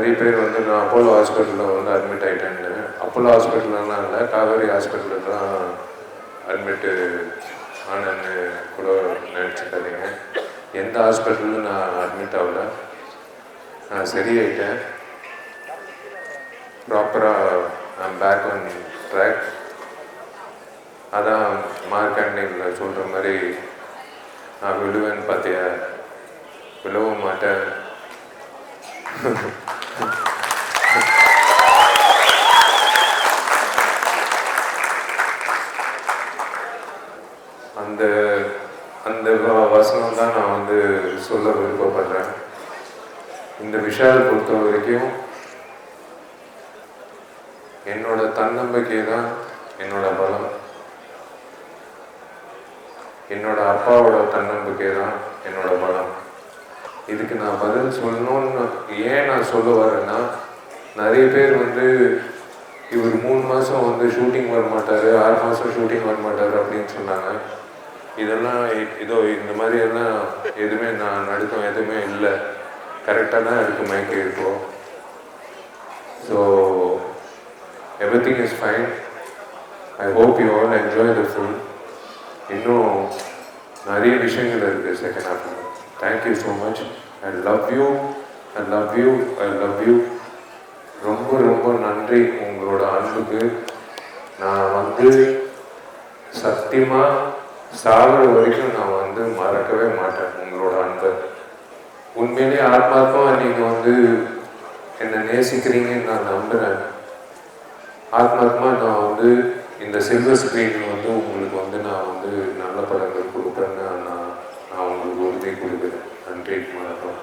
நிறைய பேர் வந்து நான் அப்போலோ ஹாஸ்பிட்டலில் வந்து அட்மிட் ஆகிட்டேன்னு அப்போலோ ஹாஸ்பிட்டல்லாம் இல்லை காவேரி ஹாஸ்பிட்டலில் தான் அட்மிட்டு ஆனன்னு கூட நினச்சிக்காதீங்க. எந்த ஹாஸ்பிட்டலும் நான் அட்மிட் ஆகல. நான் சரியாயிட்டேன். ப்ராப்பராக நான் பேக் ஆன் ட்ராக் அதான் மார்க்கண்டிங்கில் சொல்கிற மாதிரி நான் விழுவேன்னு பார்த்தியா? விழவும் மாட்டேன். அந்த அந்த வசனம் தான் நான் வந்து சொல்ல விருப்பப்படுறேன். இந்த விஷயம் பொறுத்த வரைக்கும் என்னோட தன்னம்பிக்கை தான் என்னோட பலம். என்னோட அப்பாவோட தன்னம்பிக்கை தான் என்னோட இதுக்கு நான் பதில் சொல்லணும்னு ஏன் நான் சொல்ல வரேன்னா நிறைய பேர் வந்து இவர் மூணு மாதம் வந்து ஷூட்டிங் வர மாட்டார் ஆறு மாதம் ஷூட்டிங் வர மாட்டார் அப்படின்னு சொன்னாங்க. இதெல்லாம் இதோ இந்த மாதிரி எல்லாம் எதுவுமே நான் நடுக்கம் எதுவுமே இல்லை. கரெக்டாக தான் இருக்கு மயக்க இப்போ. So everything is fine I hope you all enjoy the full இன்னும் நிறைய விஷயங்கள் இருக்குது செகண்ட் ஹாஃபில் thank you so much I love you I love you I love you ரொம்ப ரொம்ப நன்றி உங்களோட அன்புக்கு. நான் வந்து சத்தியமாக சாகிற வரைக்கும் நான் வந்து மறக்கவே மாட்டேன் உங்களோட அன்பை. உண்மையிலேயே ஆத்மாத்மா நீங்கள் வந்து என்னை நேசிக்கிறீங்கன்னு நான் நம்புகிறேன் ஆத்மாத்மா நான் வந்து இந்த சில்வர் ஸ்க்ரீன் வந்து உங்களுக்கு வந்து நான் வந்து நல்ல படங்கள் கொடுப்பேன்னு நான் நான் உங்களுக்கு உறுதி கொடுக்குறேன் நன்றி வணக்கம்